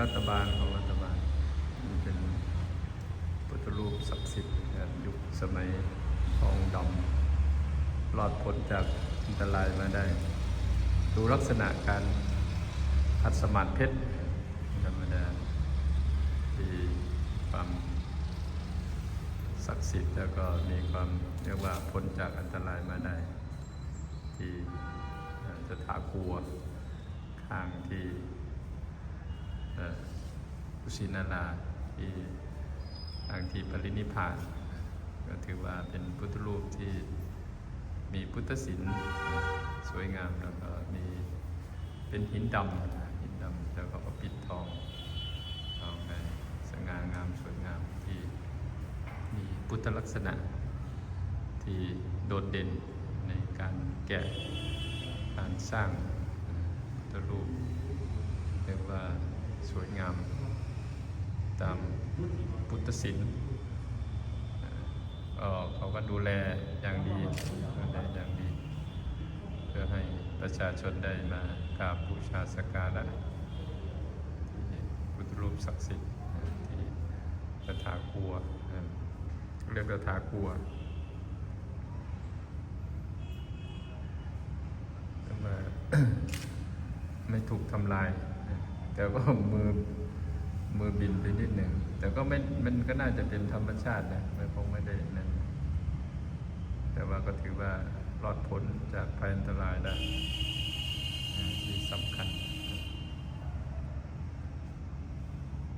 รัฐบาลของรัฐบาลมันเป็นพุทธรูปศักดิ์สิทธิ์ยุคสมัยทองดำรอดพ้นจากอันตรายมาได้ ดูลักษณะการขัดสมาธิเพชรธรรมดาที่ความศักดิ์สิทธิ์แล้วก็มีความเรียกว่าพ้นจากอันตรายมาได้ ที่เอ่อสถากัวข้างที่ ชินาราที่ทางที่ปรินิพพาน ก็ถือว่าเป็นพุทธรูปที่มีพุทธศิลป์สวยงามแล้วก็มีเป็นหินดำหินดำแล้วก็ปิดทองทองในสง่างามสวยงามที่มีพุทธลักษณะที่โดดเด่นในการแกะการสร้างพุทธรูปเรียกว่าสวยงาม ตามพุทธศิลป์เออเขาก็ดูแลอย่างดีดูแลอย่างดี เพื่อให้ประชาชนได้มากราบบูชาสักการะพุทธรูปศักดิ์สิทธิ์ที่สถากัวเรียกสถากัวแต่ว่าไม่ถูกทำลาย แต่ก็มือ มือบินไปนิดหนึ่ง แต่ก็ไม่ มันก็น่าจะเป็นธรรมชาตินะมันคงไม่ได้นั่นแต่ว่าก็ถือว่ารอดพ้นจากภัย